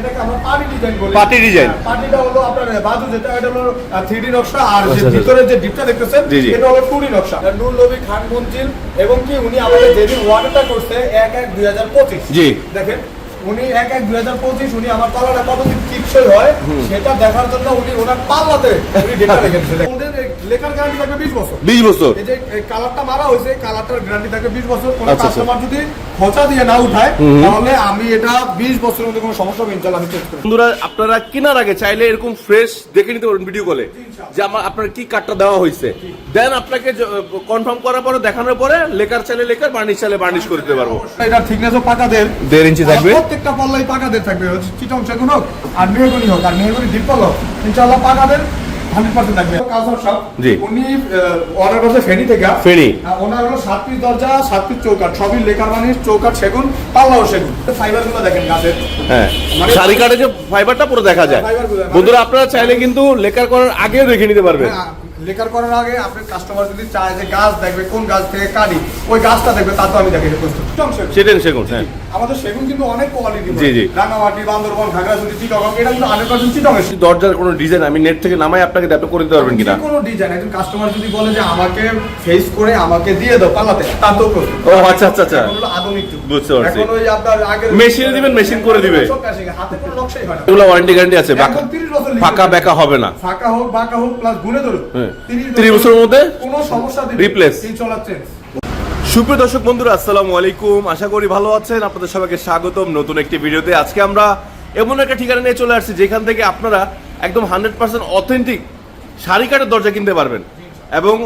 এটাকে আমরা party design বলি Party design। হ্যাঁ, পার্টিটা হলো আপনার বাজু যেটা এটা হলো থ্রি নকশা আর যে আচ্ছা, আচ্ছা। ভিতরে যে ডিপটা দেখতেছেন জি, জি। এটা হলো টু নকশা নুর নবী খান মঞ্জিল এবং কি উনি আমাদের যেদিন ওয়ার্ডটা করছে এক এক দুই হাজার পঁচিশ জি। দেখেন উনি এক এক দুই হাজার পঁচিশ উনি আমার তলাটা কতদিন টিপসই হয় সেটা দেখার জন্য উনি ওনার পাল্লাতে উনি ডেটা লেখার গ্যারান্টি থাকবে বিশ বছর। বিশ বছর। এই যে কালারটা মারা হয়েছে কালারটার গ্যারান্টি থাকবে বিশ বছর। কোনো আচ্ছা, আচ্ছা। কাস্টমার যদি খোঁচা দিয়ে না উঠায় তাহলে আমি এটা বিশ বছরের মধ্যে কোনো সমস্যা হবে ইনশাল্লাহ আমি চেক করব। বন্ধুরা আপনারা কেনার আগে চাইলে এরকম ফ্রেশ দেখে নিতে পারবেন ভিডিও কলে যে আমার আপনার কি কার্ডটা দেওয়া হয়েছে। দেন আপনাকে কনফার্ম করার পরে দেখানোর পরে লেকার চাইলে লেকার বার্নিশ চাইলে বার্নিশ করে দিতে পারব। এটা থিকনেসও পাকাদের দেড়। ইঞ্চি থাকবে। প্রত্যেকটা পাল্লাই পাকাদের থাকবে হচ্ছে চিটং সেগুন হোক আর মেহগুনি হোক আর মেহগুনি ডিপ হোক। ইনশাল্লাহ পাকাদের হান্ড্রেড পার্সেন্ট থাকবে। কাউসার সাহেব, জি। উনি অর্ডার করছে ফেনি থেকে ফেনী। ওনার হলো সাত পিস দরজা সাত পিস চৌকাট সবই লেকার বানিশ চৌকাট সেগুন পাল্লাও সেগুন। ফাইবারগুলো দেখেন গাছের। হ্যাঁ। মানে- কাটে যে ফাইবারটা পুরো দেখা যায়। বন্ধুরা আপনারা চাইলে কিন্তু লেখার করার আগেও দেখে নিতে পারবেন। লেকার করার আগে আপনার কাস্টমার যদি চায় যে গাছ দেখবে কোন গাছ থেকে কাটি ওই গাছটা দেখবে তা তো আমি দেখে সেগুন। সেগুন হ্যাঁ আমাদের সেগুন কিন্তু অনেক কোয়ালিটি জি, জি। রাঙামাটি বান্দরবন খাগড়াছড়ি চিটগং এটা কিন্তু হান্ড্রেড পার্সেন্ট চিটং এসে দরজার কোনো ডিজাইন আমি নেট থেকে নামাই আপনাকে দেখতে করে দিতে পারবেন কিনা কোনো ডিজাইন একজন কাস্টমার যদি বলে যে আমাকে ফেস করে আমাকে দিয়ে দাও পালাতে তা তো ও, আচ্ছা, আচ্ছা, আচ্ছা। আধুনিক। বুঝতে পারছি। এখন ওই আপনার আগে মেশিনে দিবেন, মেশিন করে দিবে। সব কাছে, হাতে কোনো নকশাই হয় না। এগুলো ওয়ারেন্টি গ্যারান্টি আছে বাঁকা- একদম 30 বছর লিখে ফাঁকা। বেকা হবে না। ফাঁকা হোক বাঁকা হোক প্লাস গুনে ধরুক। হ্যাঁ। 30 30 বছরের মধ্যে কোনো সমস্যা রিপ্লেস। ইনশাআল্লাহ চেঞ্জ সুপ্রিয় দর্শক বন্ধুরা আসসালামু আলাইকুম। আশা করি ভালো আছেন। আপনাদের সবাইকে স্বাগতম নতুন একটি ভিডিওতে। আজকে আমরা এমন একটা ঠিকানা নিয়ে চলে আসছি যেখান থেকে আপনারা একদম হান্ড্রেড পার্সেন্ট অথেন্টিক শাড়ি কাঠের দরজা কিনতে পারবেন। এবং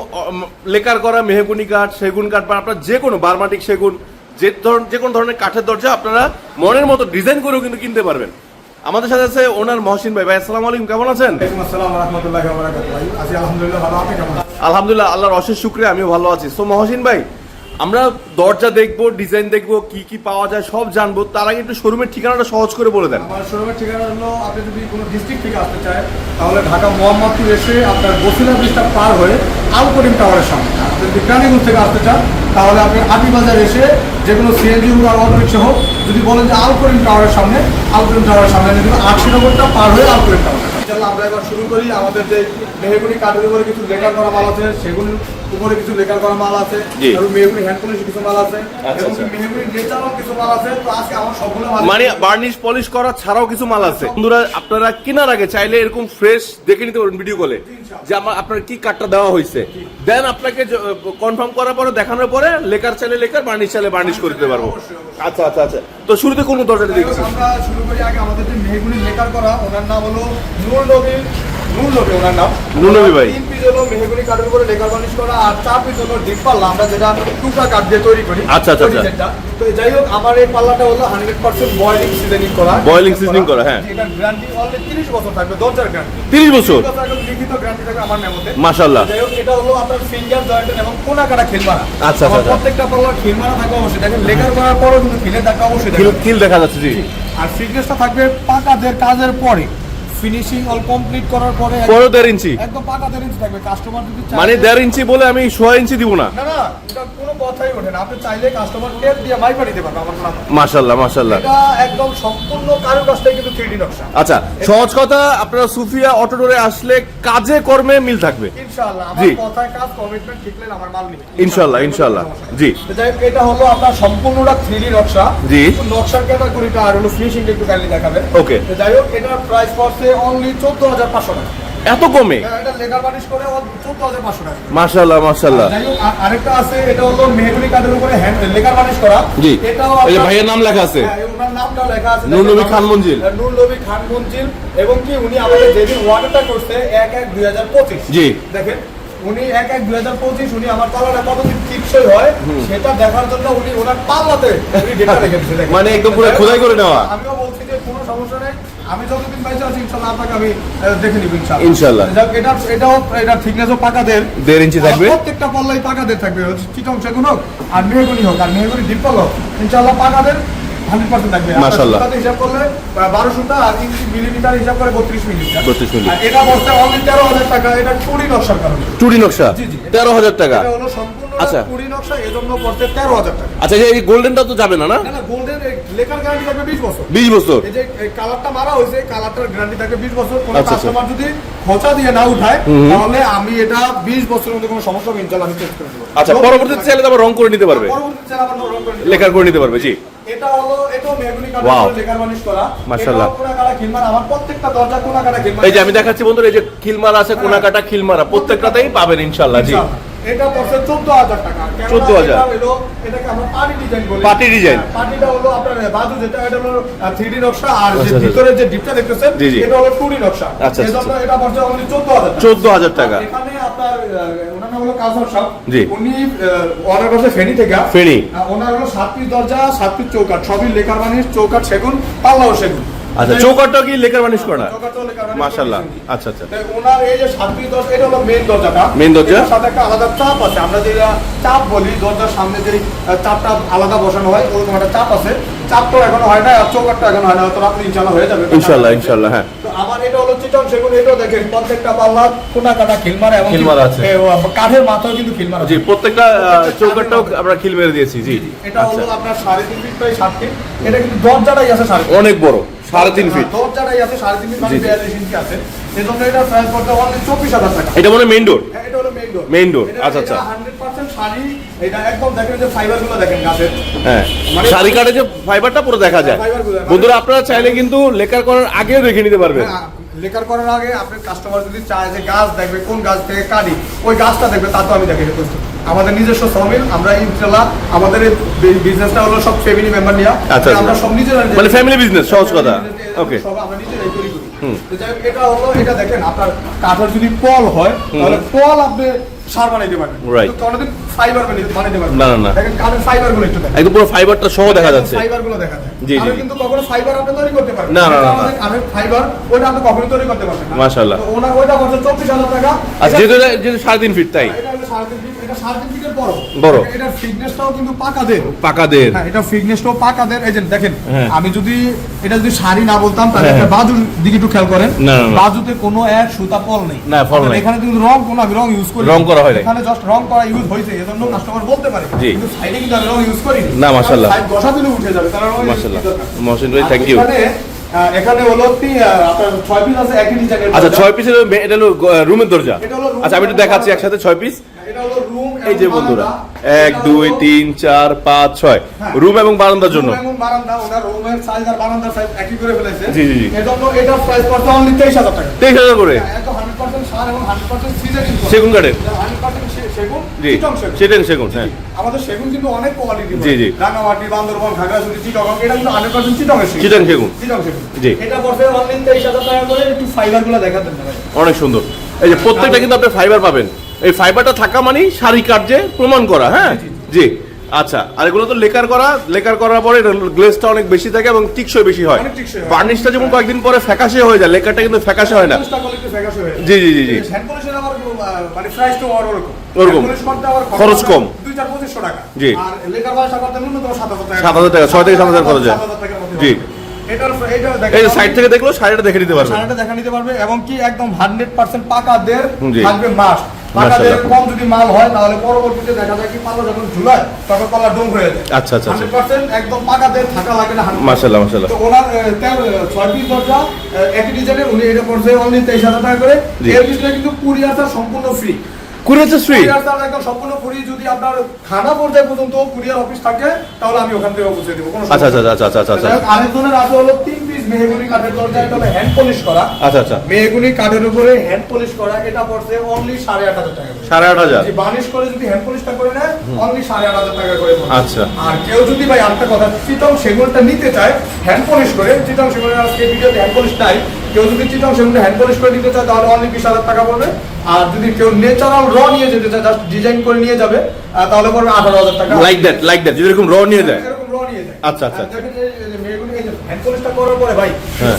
লেকার করা মেহগুনি কাঠ সেগুন কাঠ বা আপনার যে কোনো বার্মাটিক সেগুন যে ধরন যে কোনো ধরনের কাঠের দরজা আপনারা মনের মতো ডিজাইন করেও কিন্তু কিনতে পারবেন। আমাদের সাথে আছে ওনার মহসিন ভাই। ভাই আসসালামু আলাইকুম কেমন আছেন? আলহামদুলিল্লাহ আল্লাহর অশেষ শুক্রিয়া আমিও ভালো আছি। সো মহসিন ভাই আমরা দরজা দেখব ডিজাইন দেখব কি কি পাওয়া যায় সব জানব। তার আগে একটু শোরুমের ঠিকানাটা সহজ করে বলে দেন। আমার শোরুমের ঠিকানা হলো আপনি যদি কোনো ডিস্ট্রিক্ট থেকে আসতে চায় তাহলে ঢাকা মোহাম্মদপুর এসে আপনার বসিলা ব্রিজটা পার হয়ে আল করিম টাওয়ারের সামনে। আপনি যদি বিজ্ঞানীগঞ্জ থেকে আসতে চান তাহলে আপনি আটি বাজার এসে যে কোনো সিএনজি হোক আর হোক, যদি বলেন যে আলকরিম টাওয়ারের সামনে আলকরিম টাওয়ারের সামনে যদি আটশো নম্বরটা পার হয়ে আলকরিম টাওয়ার আমরা এবার শুরু করি আমাদের যে মেহগুনি কাঠের উপরে কিছু লেখার করা মাল আছে সেগুন উপরে কিছু লেখার করা মাল আছে। এবং মেহগুনি হ্যান্ড পলিশ কিছু মাল আছে আচ্ছা, এবং আচ্ছা। মেহগুনি নেচারাল কিছু মাল আছে তো আজকে আমার সবগুলো মাল মানে বার্নিশ পলিশ করা ছাড়াও কিছু মাল আছে। বন্ধুরা আপনারা কেনার আগে চাইলে এরকম ফ্রেশ দেখে নিতে পারবেন ভিডিও কলে যে আমার আপনার কি কাঠটা দেওয়া হয়েছে। দেন আপনাকে কনফার্ম করার পরে দেখানোর পরে লেকার চাইলে লেকার বার্নিশ চাইলে বার্নিশ করে দিতে পারব। আচ্ছা আচ্ছা আচ্ছা। তো শুরুতে কোন দরজাটা দেখছি আমরা শুরু করি আগে আমাদের যে মেহগুনি লেকার করা ওনার নাম হলো নূর নবী নূর ওনার নাম। নূর ভাই। তিন পিস হলো মেহগুনি কাঠের উপরে লেকার বানিশ করা আর চার পিস হলো ডিপ পাল্লা। আমরা যেটা টুকরা কাঠ দিয়ে তৈরি করি আচ্ছা, আচ্ছা, আচ্ছা। তো যাই হোক আমার এই পাল্লাটা হলো হান্ড্রেড পার্সেন্ট বয়েলিং সিজনিং করা। করা, হ্যাঁ। এটা গ্যারান্টি অলরেডি তিরিশ বছর থাকবে দরজার গ্যারান্টি তিরিশ বছর? লিখিত গ্যারান্টি থাকবে আমার মেমোতে মাশাল্লাহ যাই হোক, এটা হলো আপনার ফিঙ্গার এবং কোনা কাটা খিল আচ্ছা, আচ্ছা। প্রত্যেকটা পাল্লা খিল মারা থাকবে অবশ্যই। দেখেন লেকার করার পরও কিন্তু খিলে অবশ্যই। কিল দেখা যাচ্ছে জি। আর ফিটনেসটা থাকবে পাকাদের কাজের পরে। ফিনিশিং অল কমপ্লিট করার পরে দেড় ইঞ্চি। একদম পাকা দেড় ইঞ্চি থাকবে। কাস্টমার যদি চায় মানে দেড় ইঞ্চি বলে আমি সোয়া ইঞ্চি দিব না। না না এটা কোনো কথাই ওঠে না। আপনি চাইলে কাস্টমার টেপ দিয়ে মাইপা দিতে পারবে আমার নাম। মাশাল্লাহ মাশাল্লাহ। এটা একদম সম্পূর্ণ কারুকাজটাই কিন্তু থ্রি নকশা। আচ্ছা সহজ কথা আপনারা সুফিয়া অটোডোরে আসলে কাজে কর্মে মিল থাকবে। ইনশাআল্লাহ আমার কথায় কাজ কমিটমেন্ট ঠিকলেন আমার মাল নিবে। ইনশাআল্লাহ, ইনশাআল্লাহ। জি। এটা হলো আপনার সম্পূর্ণটা থ্রি নকশা। জি। নকশার ক্যাটাগরিটা আর হলো ফিনিশিং একটু কাইন্ডলি দেখাবে। Okay. তো যাই হোক এটার প্রাইস পড়ছে অনলি চোদ্দ হাজার পাঁচশো টাকা। এত কমে? এটা লেগার বানিশ করে চোদ্দ হাজার পাঁচশো টাকা। মাশাল্লাহ মাশাল্লাহ যাই হোক আর- আরেকটা আছে এটা হলো মেহগুনি কাঠের উপরে হ্যান্ড লেগার বানিশ করা। জি। এটাও এই ভাইয়ের নাম লেখা আছে। হ্যাঁ, ওনার নামটাও লেখা আছে। নূর নবী খান মঞ্জিল। নূর নবী খান মঞ্জিল। এবং কি উনি আমাদের যেদিন ওয়ার্ডটা করছে এক এক দুই হাজার পঁচিশ। জি। দেখেন উনি এক এক দুই হাজার পঁচিশ উনি আমার কতদিন হয় সেটা দেখার জন্য উনি ওনার পাল্লাতে উনি ডেটা রেখে দিচ্ছে মানে একদম পুরো খোদাই করে নেওয়া। আমিও বলছি যে কোনো সমস্যা নেই আমি যতদিন পাইছি আছি ইনশাল্লাহ আপনাকে আমি দেখে নিব ইনশাল্লাহ। যাক, এটা এটাও এটার থিকনেসও পাকাদের দেড় ইঞ্চি থাকবে প্রত্যেকটা পাল্লাই পাকাদের থাকবে হচ্ছে চিটং সেগুন হোক আর মেহগুনি হোক আর মেহগুনি ডিপ পাল হোক ইনশাল্লাহ পাকাদের হান্ড্রেড পার্সেন্ট থাকবে আপনার মাশাআল্লাহ। হিসাব করলে বারো সুতা আর ইঞ্চি মিলিমিটার হিসাব করে বত্রিশ মিলিমিটার 32 মিলি। এটা বসতে অনলি তেরো হাজার টাকা এটা নকশার কারণে নকশা জি, জি। তেরো হাজার টাকা এটা হলো সম্পূর্ণ আচ্ছা। নকশা এজন্য পড়তে টাকা আচ্ছা এই গোল্ডেনটা তো যাবে না না না না গোল্ডেন লেখার গ্যারান্টি থাকবে বিশ বছর। বিশ বছর। এই যে কালারটা মারা হয়েছে কালারটার গ্যারান্টি থাকবে বিশ বছর। কোনো। কাস্টমার যদি খোঁচা দিয়ে না উঠায় তাহলে আমি এটা বিশ বছরের মধ্যে কোনো সমস্যা হবে ইনশাল্লাহ আমি চেক করে দেবো। আচ্ছা পরবর্তীতে চাইলে আবার রং করে নিতে পারবে। পরবর্তীতে চাইলে আবার রং করে নিতে করে নিতে পারবে জি। এটা হলো এটাও মেহগনি কাঠের লেখার বানিশ করা। মাশাআল্লাহ। এটাও খিলমার। আমার প্রত্যেকটা দরজা কোনা খিলমার। এই যে আমি দেখাচ্ছি বন্ধুরা এই যে খিলমারা আছে কোনাকাটা খিলমারা। প্রত্যেকটাতেই পাবেন ইনশাল্লাহ জি। এটা পড়ছে চোদ্দ হাজার টাকা। কেননা 14,000 এটাকে আমরা পার্টি ডিজাইন বলি। হ্যাঁ, পার্টিটা হলো আপনার বাজু যেটা এটা হলো থ্রি ডি নকশা আর যে আচ্ছা, আচ্ছা। ভিতরে যে ডিপটা দেখতেছেন। এটা হলো টু ডি নকশা। আচ্ছা, আচ্ছা, এটা পড়ছে অনলি চোদ্দ হাজার টাকা। চোদ্দ হাজার টাকা। এখানে আপনার ওনার নাম হলো সাহ। উনি অর্ডার করছে ফেনী থেকে। ফেনী। ওনার হলো সাত পিস দরজা সাত পিস চৌকাট সবই লেখার বানিশ চৌকাট সেগুন পাল্লাও সেগুন। আচ্ছা চৌকাটা কি লেখার বানিশ করা? মাশাল্লাহ আচ্ছা আচ্ছা। ওনার এই যে সাত পিস দরজা এটা হলো মেইন দরজাটা Main দরজা? সাথে একটা আলাদা চাপ আছে। আমরা যেটা চাপ বলি দরজার সামনে যে চাপটা আলাদা বসানো হয় ওরকম একটা চাপ আছে। চাপটা এখনও হয় না আর চৌকাটটা এখনও হয় না। তো আপনি ইনশাল্লাহ হয়ে যাবে। ইনশাল্লাহ ইনশাল্লাহ হ্যাঁ। তো আমার এটা হলো চিটন সেগুন এটাও দেখেন প্রত্যেকটা পাল্লা কোনা কাটা খিলমারা এবং খিলমারা আছে। কাঠের মাথাও কিন্তু খিলমারা জি প্রত্যেকটা চৌকাটটাও আমরা খিল মেরে দিয়েছি জি। এটা আচ্ছা। হলো আপনার সাড়ে তিন ফিট বাই সাত ফিট। এটা কিন্তু দরজাটাই আছে সাড়ে তিন অনেক বড়। সাড়ে তিন ফিট হ্যাঁ, দরজাটাই আছে সাড়ে তিন ফিট মানে জি, জি। বিয়াল্লিশ ইঞ্চি আছে। এজন্য এটা প্রাইস পড়তে অনলি চব্বিশ হাজার টাকা। এটা মনে মেইন ডোর হ্যাঁ, এটা হলো মেইন ডোর Main door, আচ্ছা, আচ্ছা। Hundred percent sari. এটা একদম দেখেন যে ফাইবার দেখেন গাছের। হ্যাঁ। শাড়ি কাটে যে ফাইবারটা পুরো দেখা যায়। মানে- বন্ধুরা আপনারা চাইলে কিন্তু লেকার করার আগেও দেখে নিতে পারবেন হ্যাঁ, লেকার করার আগে আপনার কাস্টমার যদি চায় যে গাছ দেখবে কোন গাছ থেকে কাটি ওই গাছটা দেখবে তা তো আমি দেখে প্রস্তুত। আমাদের নিজস্ব শ্রমিক আমরা ইনশাল্লাহ আমাদের বিজনেসটা হলো সব ফ্যামিলি মেম্বার নিয়ে আচ্ছা, আমরা। সব নিজেরা মানে family business, সহজ কথা। Okay. সব আমরা নিজেরাই তৈরি করি এটা হলো এটা দেখেন আপনার কাঠের যদি পল হয় তাহলে পল আপনি সার বানাইতে পারবেন Right. কিন্তু কোনোদিন ফাইবার বানাইতে পারবেন না, না, না। দেখেন কাঠের ফাইবারগুলো একটু দেখেন একদম পুরো ফাইবারটা সহ দেখা যাচ্ছে ফাইবারগুলো দেখা যায় জি, জি। কিন্তু কখনো ফাইবার আপনি তৈরি করতে পারবেন না, না। ফাইবার ওটা আপনি কখনো তৈরি করতে পারবেন না মাশাআল্লাহ। টাকা আচ্ছা ফিট তাই এটা হলো ফিট, এটা সাড়ে তিন ফিটের বড়। বড়। এটার ফিটনেসটাও কিন্তু পাকাদের। পাকাদের। হ্যাঁ এটা ফিটনেসটাও পাকাদের। এই যে দেখেন। আমি যদি এটা যদি শাড়ি না বলতাম তাহলে একটা বাজুর দিকে একটু খেয়াল করেন। না, না, না। বাজুতে কোনো এক সুতা ফল নেই। না, ফল অর্থাৎ এখানে কিন্তু রং কোনো আমি রং ইউজ করি রং করা হয় এখানে জাস্ট রং করা ইউজ হয়েছে এজন্য কাস্টমার বলতে পারে। কিন্তু সাইডে কিন্তু আমি রং ইউজ করি না, মাশাআল্লাহ। সাইড বসা দিলে উঠে যাবে তাহলে রং মাশাআল্লাহ। মহসিন ভাই থ্যাংক ইউ এখানে হলো আপনার ছয় পিস আছে একই ডিজাইনের আচ্ছা পিসের এটা হলো রুমের দরজা? আচ্ছা আমি একটু দেখাচ্ছি একসাথে ছয় পিস এটা হলো রুম এই যে বন্ধুরা এক দুই তিন চার পাঁচ ছয়। হ্যাঁ। রুম এবং বারান্দার জন্য। বারান্দা ওনার রুমের সাইজ আর বারান্দার সাইজ একই করে ফেলেছে। জি, জি, জি। এজন্য এটার প্রাইস পড়ছে অনলি তেইশ হাজার টাকা। তেইশ হাজার করে? সিজনিং সেগুন কাঠের? সেগুন সেগুন। হ্যাঁ। আমাদের সেগুন কিন্তু অনেক কোয়ালিটি জি, জি। রাঙামাটি বান্দরবন খাগড়াছড়ি চিটগং এটা কিন্তু হান্ড্রেড পার্সেন্ট চিটং চিটাং সেগুন। চিটং সেগুন। জি। এটা পড়ছে অনলি তেইশ হাজার টাকা করে। একটু ফাইবার দেখাতেন। অনেক সুন্দর। এই যে প্রত্যেকটা কিন্তু আপনি ফাইবার পাবেন। এই ফাইবারটা থাকা মানেই শাড়ি কাট যে প্রমাণ করা হ্যাঁ জি আচ্ছা আর এগুলো তো লেকার করা লেকার করার পরে গ্লেসটা অনেক বেশি থাকে এবং টিকসই বেশি হয়। বার্নিশটা যেমন কয়েকদিন পরে ফ্যাকাশে হয়ে যায় লেকারটা কিন্তু ফ্যাকাশে হয় না। জি জি জি জি মানে ওরকম খরচ কম। জি। সাত হাজার টাকা ছয় থেকে সাত হাজার খরচ হয়। জি। এই সাইড থেকে দেখল শাড়িটা দেখে নিতে পারবেন সারাটা দেখা নিতে পারবে এবং কি একদম হান্ড্রেড পার্সেন্ট পাকাদের জি। থাকবে মাস পাকাদের মাশাআল্লাহ। কম যদি মাল হয় তাহলে পরবর্তীতে দেখা যায় কি পাল্লা যখন ঝুলায় তখন পাল্লা ডোম হয়ে যায় আচ্ছা, আচ্ছা, আচ্ছা। হান্ড্রেড পার্সেন্ট একদম পাকাদের থাকা লাগে না মাশাআল্লাহ, মাশাআল্লাহ। তো ওনার আহ, তেরো, পিস দরজা একই ডিজাইনের উনি এটা পড়ছে অনলি তেইশ হাজার টাকা করে। এর ভিতরে কিন্তু কুরিয়ার চার্জ সম্পূর্ণ ফ্রি কুরিয়ার ফ্রি কুরিয়ার একদম সম্পূর্ণ ফ্রি যদি আপনার থানা পর্যায়ে পর্যন্ত কুরিয়ার অফিস থাকে তাহলে আমি ওখান থেকে পৌঁছে দেবো কোনো আচ্ছা আচ্ছা আচ্ছা আচ্ছা আচ্ছা। যাই হোক, আরেকজনের আছে হলো তিন পিস মেহগুনি কাঠের দরজা এটা হ্যান্ড পলিশ করা। আচ্ছা আচ্ছা। মেহগুনি কাঠের উপরে হ্যান্ড পলিশ করা এটা পড়ছে অনলি সাড়ে আট হাজার টাকা করে। সাড়ে আট হাজার? যদি বার্নিশ করে যদি হ্যান্ড পলিশটা করে নেয় অনলি সাড়ে আট হাজার টাকা করে আচ্ছা। আর কেউ যদি ভাই আরেকটা কথা চিটং সেগুনটা নিতে চায় হ্যান্ড পলিশ করে চিটং সেগুনের আজকে ভিডিওতে হ্যান্ড পলিশ নাই। কেউ যদি চিটং সেগুনটা হ্যান্ড পলিশ করে নিতে চায় তাহলে অনলি বিশ হাজার টাকা পড়বে। আর যদি কেউ ন্যাচারাল র নিয়ে যেতে চায় জাস্ট ডিজাইন করে নিয়ে যাবে তাহলে পড়বে আঠারো হাজার টাকা। লাইক দ্যাট লাইক দ্যাট যদি এরকম র নিয়ে যায়। এরকম র নিয়ে যায়। আচ্ছা, আচ্ছা, হ্যান্ড পলিশটা করার পরে ভাই হ্যাঁ।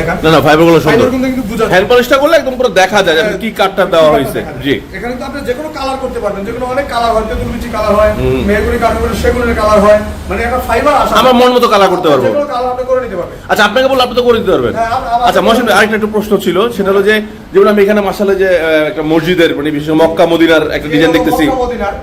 দেখান। না না ফাইবার সুন্দর। কিন্তু কিন্তু হ্যান্ড পলিশটা করলে একদম পুরো দেখা যায় আপনি কি কাটটা দেওয়া হয়েছে। জি। এখানে তো আপনি যে কোনো কালার করতে পারবেন যে কোনো অনেক কালার হয় তেতুলবিচি কালার হয় মেহগুনি কালার করে সেগুনের কালার হয় মানে একটা ফাইবার আসা আমার মন মতো কালার করতে পারব। যে কোনো কালার আপনি করে নিতে পারবেন। আচ্ছা আপনাকে আপনি তো করে দিতে পারবেন। হ্যাঁ, আচ্ছা আরেকটা একটু প্রশ্ন ছিল সেটা হলো যে যেমন আমি এখানে মাসালে যে একটা মসজিদের মানে বিশেষ মক্কা মদিনার একটা ডিজাইন দেখতেছি।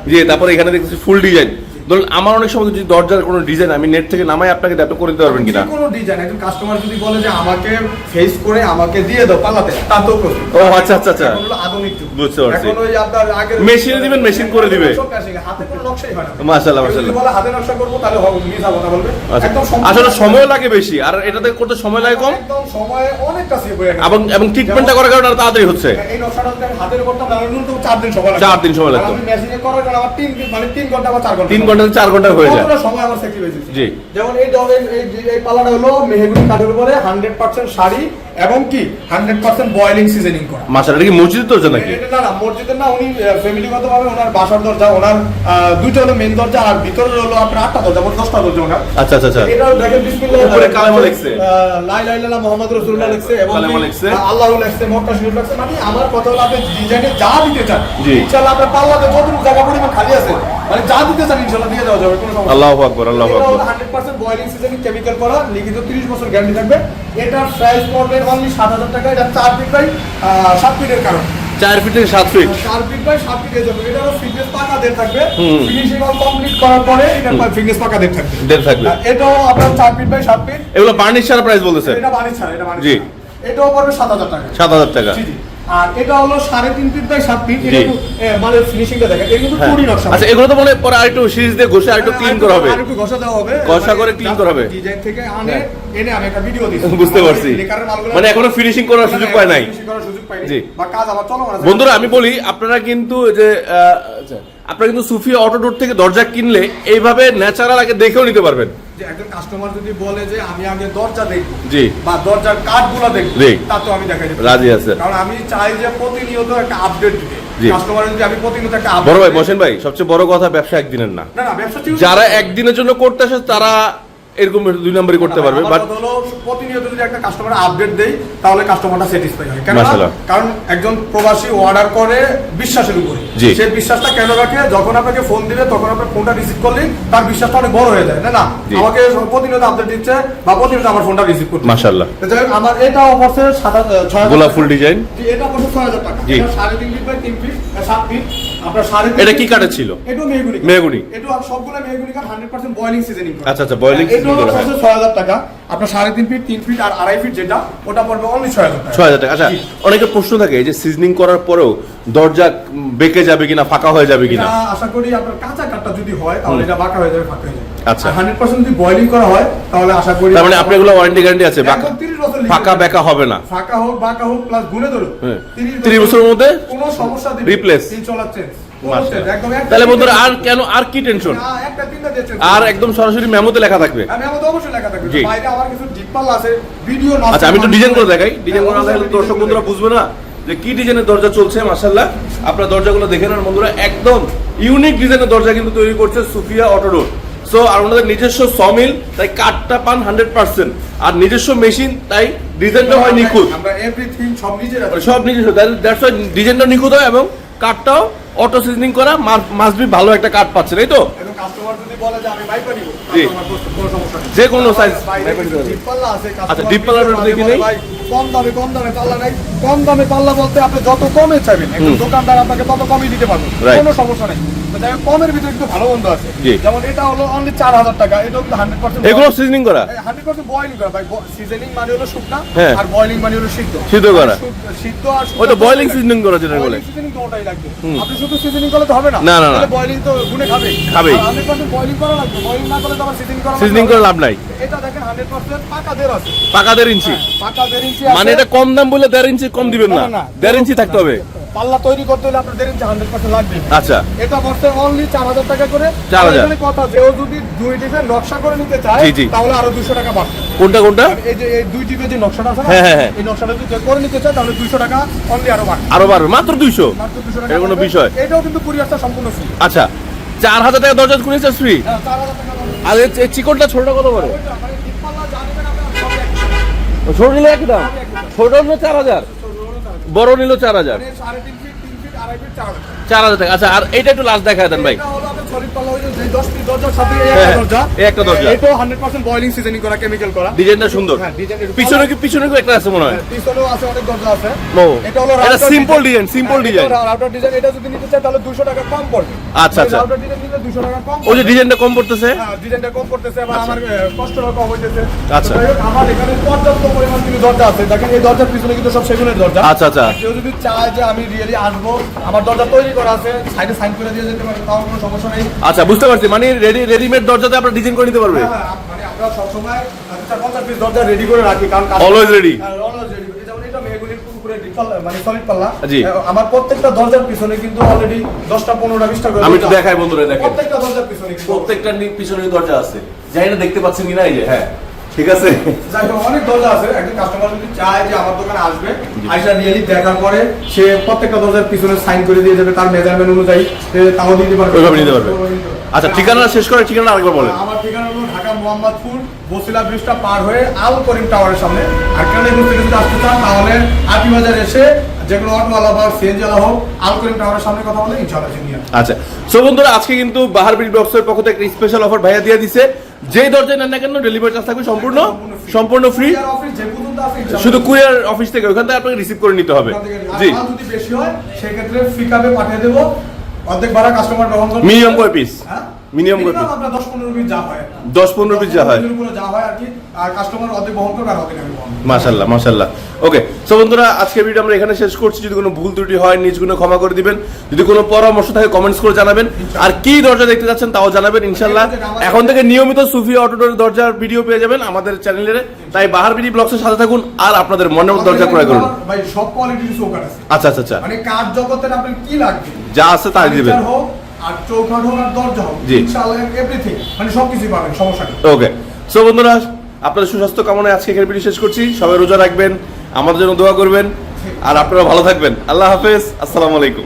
জি তারপরে এখানে দেখতেছি ফুল ডিজাইন ধরুন আমার অনেক সময় যদি দরজার কোনো ডিজাইন আমি নেট থেকে নামাই আপনাকে আপনি করে দিতে পারবেন কিনা? কোনো ডিজাইন একজন কাস্টমার যদি বলে যে আমাকে ফেস করে আমাকে দিয়ে দাও পাল্লাতে তাতেও করবে ও আচ্ছা আচ্ছা আচ্ছা। আধুনিক যুগ। বুঝতে পারছি। এখন ওই আপনার আগের মেশিনে দিবেন, মেশিন করে দিবে। হাতে কোনো নকশাই হয় না। মাশাআল্লাহ, মাশাআল্লাহ। বলে হাতে নকশা করব তাহলে হবে মিস হবে না বলবে। আচ্ছা। একদম আসলে সময় লাগে বেশি আর এটাতে করতে সময় লাগে কম? একদম সময়ে অনেকটা সেভ হয়ে গেছে। এবং এবং ট্রিটমেন্টটা করার কারণে তাড়াতাড়ি হচ্ছে। এই নকশাটা আমি হাতের করতাম তাহলে ন্যূনতম চার দিন সময় লাগতো। চার দিন সময় লাগতো। আমি মেশিনে করার জন্য আমার তিন দিন- মানে তিন ঘণ্টা বা চার ঘণ্টা তিন সময়। ঘণ্টা চার ঘণ্টা হয়ে যায়। সময় আমার হয়েছে। জি। যেমন এই এই- পালাটা হলো মেহগুনি কাঠের উপরে হান্ড্রেড পার্সেন্ট শাড়ি এবং কি? হান্ড্রেড পার্সেন্ট বয়েলিং সিজনিং করা। কি মসজিদ তো নাকি? না না মসজিদের না উনি ফ্যামিলিগত ভাবে ওনার বাসার দরজা ওনার দুইটা হলো মেন দরজা আর ভিতরে হলো আপনার আটটা দরজা মোট দশটা দরজা ওনার। আচ্ছা আচ্ছা আচ্ছা। এটা দেখেন বিসমিল্লাহ উপরে কালেমা লিখছে। লা ইলাহা ইল্লাল্লাহ মুহাম্মাদ রাসূলুল্লাহ লিখছে এবং কালেমা লিখছে। আল্লাহ লিখছে মক্কা শরীফ লিখছে। মানে আমার কথা হলো আপনি ডিজাইনে যা দিতে চান ইনশাআল্লাহ আপনার পাল্লাতে যতটুকু জায়গা পরিমাণ খালি আছে মানে যা দিতে চান ইনশাআল্লাহ দিয়ে দেওয়া যাবে কোনো। আল্লাহ আকবর আল্লাহ আকবর। হলো 100% বয়েলিং সিজনিং কেমিক্যাল করা লিখিত 30 বছর গ্যারান্টি থাকবে। এটা প্রাইস পড়বে অনলি 7000 টাকা এটা 4 ফিট বাই 7 ফিটের কারণ। চার ফিট থেকে সাত ফিট চার ফিট বাই সাত ফিট যাবে এটা হলো ফিটনেস পাকা দেড় থাকবে। ফিনিশিং অল কমপ্লিট করার পরে এটা ফিটনেস পাকা দেড় থাকবে। দেড় থাকবে। এটাও আপনার চার ফিট বাই সাত ফিট এগুলো বার্নিশ ছাড়া প্রাইস বলতেছে? এটা বাড়ি ছাড়া এটা বাড়ি জি। এটাও পড়বে সাত হাজার টাকা। সাত হাজার টাকা। জি জি। আর এটা হলো সাড়ে তিন ফিট বাই সাত ফিট এটা মানে ফিনিশিংটা দেখেন এটা কিন্তু হ্যাঁ। কুড়ি নকশা। আচ্ছা এগুলো তো মনে পরে আরেকটু সিরিজ দিয়ে ঘষে আরেকটু ক্লিন করা হবে। আর একটু ঘষা দেওয়া হবে। ঘষা করে clean করা হবে। ডিজাইন থেকে আনে। এনে আমি একটা ভিডিও বুঝতে পারছি। মানে এখনও ফিনিশিং করার সুযোগ পায় নাই। জি। বা কাজ আবার চলমান আছে। বন্ধুরা আমি বলি আপনারা কিন্তু যে আচ্ছা, আপনারা কিন্তু সুফিয়া অটো ডোর থেকে দরজা কিনলে এইভাবে ন্যাচারাল আগে দেখেও নিতে পারবেন। একজন কাস্টমার যদি বলে যে আমি আগে দরজা দেখব জি। বা দরজার কাঠগুলো দেখব জি। তা তো আমি দেখাই রাজি আছে। কারণ আমি চাই যে প্রতিনিয়ত একটা আপডেট দিতে। বড় ভাই বসেন ভাই সবচেয়ে বড় কথা ব্যবসা একদিনের না। না না ব্যবসা যারা একদিনের জন্য করতে আসে তারা এরকম দুই নম্বরই করতে পারবে বাট হলো প্রতিনিয়ত যদি একটা কাস্টমার আপডেট দেই তাহলে কাস্টমারটা স্যাটিসফাই হয়। কেন। কারণ একজন প্রবাসী অর্ডার করে বিশ্বাসের উপরে। সেই বিশ্বাসটা কেন রাখে? যখন আপনাকে ফোন দিবে তখন আপনার ফোনটা রিসিভ করলে তার বিশ্বাসটা অনেক বড় হয়ে যায় না? না আমাকে প্রতিনিয়ত আপডেট দিচ্ছে বা প্রতিনিয়ত আমার ফোনটা রিসিভ করছে মাশাআল্লাহ। আমার এটা হাজার- ছয় গোলাপ ফুল ডিজাইন এটা ছয় হাজার টাকা। এটা সাড়ে তিন ফিট বাই তিন ফিট আহ, সাত ফিট এটা কি কাঠের ছিল? মেহগনি। সবগুলো মেহগুনি কাঠ হান্ড্রেড পার্সেন্ট বয়েলিং সিজনিং আচ্ছা, আচ্ছা, boiling seasoning করা হয়। ছয় হাজার টাকা আপনার সাড়ে তিন ফিট তিন ফিট আর আড়াই ফিট যেটা ওটা পড়বে অনলি ছয় হাজার টাকা ছয় হাজার টাকা আচ্ছা। অনেকের প্রশ্ন থাকে এই যে সিজনিং করার পরেও দরজা বেঁকে যাবে কিনা ফাঁকা হয়ে যাবে কিনা আশা করি আপনার কাঁচা কাঠটা যদি হয় তাহলে এটা বাঁকা হয়ে যাবে ফাঁকা হয়ে যাবে আচ্ছা। হান্ড্রেড পার্সেন্ট যদি বয়েলিং করা হয় তাহলে আশা করি তার মানে আপনি এগুলো ওয়ারেন্টি গ্যারান্টি আছে বাঁকা- একদম 30 বছর লিখে ফাঁকা। বেঁকা হবে না। ফাঁকা হোক বাঁকা হোক প্লাস গুনে ধরুন। হ্যাঁ। 30 30 বছরের মধ্যে কোনো সমস্যা দিবে Replace। ইনশাআল্লাহ চেঞ্জ। তাহলে বন্ধুরা আর কেন আর কি টেনশন একটা আর একদম সরাসরি মেমোতে লেখা থাকবে। আচ্ছা আমি তো ডিজাইন করে দেখাই। ডিজাইন করে হ্যাঁ, দেখালে দর্শক বন্ধুরা বুঝবে না যে কি ডিজাইনের দরজা চলছে মাশাল্লাহ আপনার দরজাগুলো দেখে নেন বন্ধুরা একদম ইউনিক ডিজাইনের দরজা কিন্তু তৈরি করছে সুফিয়া অটোডোর সো আর ওনাদের নিজস্ব সমিল তাই কাঠটা পান হান্ড্রেড পার্সেন্ট আর নিজস্ব মেশিন তাই ডিজাইনটা হয় নিখুঁত। আমরা এভরিথিং সব নিজে রাখি মানে সব নিজস্ব দ্যাটস ওয়াই ডিজাইনটা নিখুঁত হয় এবং কাঠটাও অটো সিজনিং করা মাস্ট বি ভালো একটা কাঠ পাচ্ছে তাই তো? এবং কাস্টমার যদি বলে যে। কোনো পাল্লা আচ্ছা, ডিপ পাল্লার দেখি নেই? কম দামে কম দামে পাল্লা নাই। কম দামে পাল্লা বলতে আপনি যত কমে চাইবেন একজন দোকানদার আপনাকে তত কমই দিতে পারবে। কোনো সমস্যা নেই। তো যাই হোক, কমের ভিতরে কিন্তু ভালো বন্ধু আছে। যেমন এটা হলো অনলি চার হাজার টাকা এটাও কিন্তু হান্ড্রেড পার্সেন্ট এগুলো সিজনিং করা? হান্ড্রেড পার্সেন্ট বয়েলিং করা। ভাই সিজনিং মানে হলো শুকনা হ্যাঁ। আর বয়েলিং মানে হলো সিদ্ধ। সিদ্ধ করা। আর শুক- সিদ্ধ আর ওই তো বয়লিং সিজনিং করা যেটা বলে। বয়েলিং সিজনিং তো ওটাই লাগবে। আপনি শুধু সিজনিং করলে তো হবে না। না, না, না। বয়েলিং তো গুনে খাবে। হান্ড্রেড পার্সেন্ট বয়েলিং করা লাগবে। বয়েলিং না করলে তো আবার সিজনিং করা সিজনিং করে লাভ নাই। এটা দেখেন হান্ড্রেড পার্সেন্ট আছে। পাকা দেড় ইঞ্চি। পাকা দেড় ইঞ্চি মানে এটা কম দাম বলে দেড় ইঞ্চি কম দিবেন না। দেড় ইঞ্চি থাকতে হবে। পাল্লা তৈরি করতে হলে আপনার দেড় ইঞ্চি হান্ড্রেড পার্সেন্ট লাগবে। আচ্ছা। এটা বসতে অনলি চার হাজার টাকা করে। 4,000 আর এখানে কথা যে ও যদি দুই টিপের নকশা করে নিতে চায়। তাহলে আরও দুশো টাকা বাড়বে। কোনটা কোনটা? এই যে এই দুই টিপের যে নকশাটা আছে হ্যাঁ, হ্যাঁ, হ্যাঁ। এই নকশাটা যদি করে নিতে চায় তাহলে দুইশো টাকা অনলি আরও বাড়বে। আরও বাড়বে। মাত্র দুইশো? মাত্র 200 টাকা এর কোনো বিষয়? এটাও কিন্তু কুরিয়ারটা সম্পূর্ণ ফ্রি আচ্ছা। চার হাজার টাকা দরজা খুলেছে ফ্রি চার হাজার। আর চিকনটা ছোটটা কত করে ওইটা মানে ডিপ পাল্লা যা নেবেন আপনার সবই একই। ছোট নিলে একই দাম? ছোট নিল চার হাজার বড় নিল চার হাজার। চার হাজার টাকা। আচ্ছা আর এটা একটু লাস্ট দেখা দেন ভাই এটা হলো আপনার solid পাল্লা, ওই যে যেই 10 পিস দরজার সাথে এই হ্যাঁ, হ্যাঁ, দরজা। এই একটা দরজা। এটাও 100% boiling seasoning করা, chemical করা। ডিজাইনটা সুন্দর হ্যাঁ, design একটু পিছনে কি পিছনে কি একটা আছে মনে পিছনেও আছে, অনেক দরজা আছে। এটা হলো এটা router simple design। design, simple এটা router design, এটা যদি নিতে চান তাহলে 200 টাকা কম পড়বে। আচ্ছা, আচ্ছা। router design নিলে 200 টাকা কম ওই যে ডিজাইনটা কম পড়তেছে হ্যাঁ, ডিজাইনটা কম পড়তেছে, আবার আমার কষ্টটা কম হইতেছে। আচ্ছা। আমার এখানে পর্যাপ্ত পরিমাণ কিন্তু দরজা আছে। দেখেন, এই দরজার পিছনে কিন্তু সব সেগুনের দরজা। আচ্ছা, আচ্ছা। কেউ যদি চায় যে আমি রিয়েলি আসব, আমার দরজা তৈরি করা আছে, সাইডে সাইন করে দিয়ে যেতে পারে, তাও কোনো সমস্যা নেই। আচ্ছা বুঝতে পারছি মানে রেডি রেডিমেড দরজাতে আপনারা ডিজাইন করে নিতে পারবে মানে আমরা সবসময় চার পঞ্চাশ পিস দরজা রেডি করে রাখি কারণ customer- Always ready? always ready। এই যেমন এটা মেহগনির উপরে মানে solid পাল্লা। আমার প্রত্যেকটা দরজার পিছনে কিন্তু অলরেডি দশটা পনেরোটা বিশটা করে আমি একটু দরজা। দেখাই বন্ধুরা দেখেন প্রত্যেকটা দরজার পিছনে প্রত্যেকটা পিছনে দরজা আছে না দেখতে পাচ্ছেন কিনা এই যে হ্যাঁ ঠিক আছে? যাই হোক, অনেক দরজা আছে। একজন কাস্টমার যদি চায় যে আমার দোকানে আসবে আইসা রিয়েলি দেখার পরে সে প্রত্যেকটা দরজার পিছনে সাইন করে দিয়ে যাবে তার মেজারমেন্ট অনুযায়ী সে তাও দিতে পারবে। ওইভাবে নিতে পারবে। আচ্ছা ঠিকানা শেষ করে ঠিকানা আরেকবার বলেন। আমার ঠিকানা হলো ঢাকা মোহাম্মদপুর বসিলা ব্রিজটা পার হয়ে আল করিম টাওয়ারের সামনে। আর কেন থেকে যদি আসতে চান তাহলে আটি বাজার এসে যেগুলো অটোওয়ালা বা সিএনজিওয়ালা হোক আল টাওয়ারের সামনে কথা বলে ইনশাআল্লাহ আচ্ছা সো বন্ধুরা আজকে কিন্তু বাহার বিল বক্সের পক্ষ থেকে স্পেশাল অফার ভাইয়া দিয়ে দিছে। যেই দরজায় নেন না কেন ডেলিভারি চার্জ থাকবে সম্পূর্ণ সম্পূর্ণ ফ্রি যে শুধু কুরিয়ার অফিস থেকে ওখান থেকে আপনাকে রিসিভ করে নিতে হবে। জি। যদি বেশি হয় সেক্ষেত্রে পাঠিয়ে দেবো। অর্ধেক ভাড়া কাস্টমার গ্রহণ করবে মিনিমাম কয় পিস হ্যাঁ? Minimum কয় Minimum piece? আপনার 10-15 পিস যা হয়। দশ পনেরো পিস যা হয়। 10-15 উপরে যা হয় আর কি, আর কাস্টমার অর্ধেক বহন করবে আর অর্ধেক আমি বহন করব। মাশাল্লাহ মাশাল্লাহ। ওকে সো বন্ধুরা আজকের ভিডিও আমরা এখানে শেষ করছি। যদি কোনো ভুল ত্রুটি হয় নিজগুলো ক্ষমা করে দিবেন। যদি কোনো পরামর্শ থাকে কমেন্টস করে জানাবেন। আর কি দরজা দেখতে যাচ্ছেন তাও জানাবেন ইনশাল্লাহ। এখন থেকে নিয়মিত সুফি অটোডোর দরজার ভিডিও পেয়ে যাবেন আমাদের চ্যানেলে তাই বাহার বিডি ব্লগসের সাথে থাকুন আর আপনাদের মনের মতো দরজা ক্রয় করুন। ভাই সব কোয়ালিটির আছে। আচ্ছা আচ্ছা আচ্ছা। মানে কাঠ জগতের আপনার কি লাগবে? যা আছে তাই দিবেন। হোক আর চৌকাঠ হোক আর দরজা হোক। ইনশাআল্লাহ এভরিথিং মানে সবকিছু পাবেন সমস্যা নেই। ওকে সো বন্ধুরা আপনাদের সুস্বাস্থ্য কামনায় আজকে এখানে ভিডিও শেষ করছি। সবাই রোজা রাখবেন আমাদের জন্য দোয়া করবেন। আর আপনারা ভালো থাকবেন। আল্লাহ হাফেজ। আসসালামু আলাইকুম।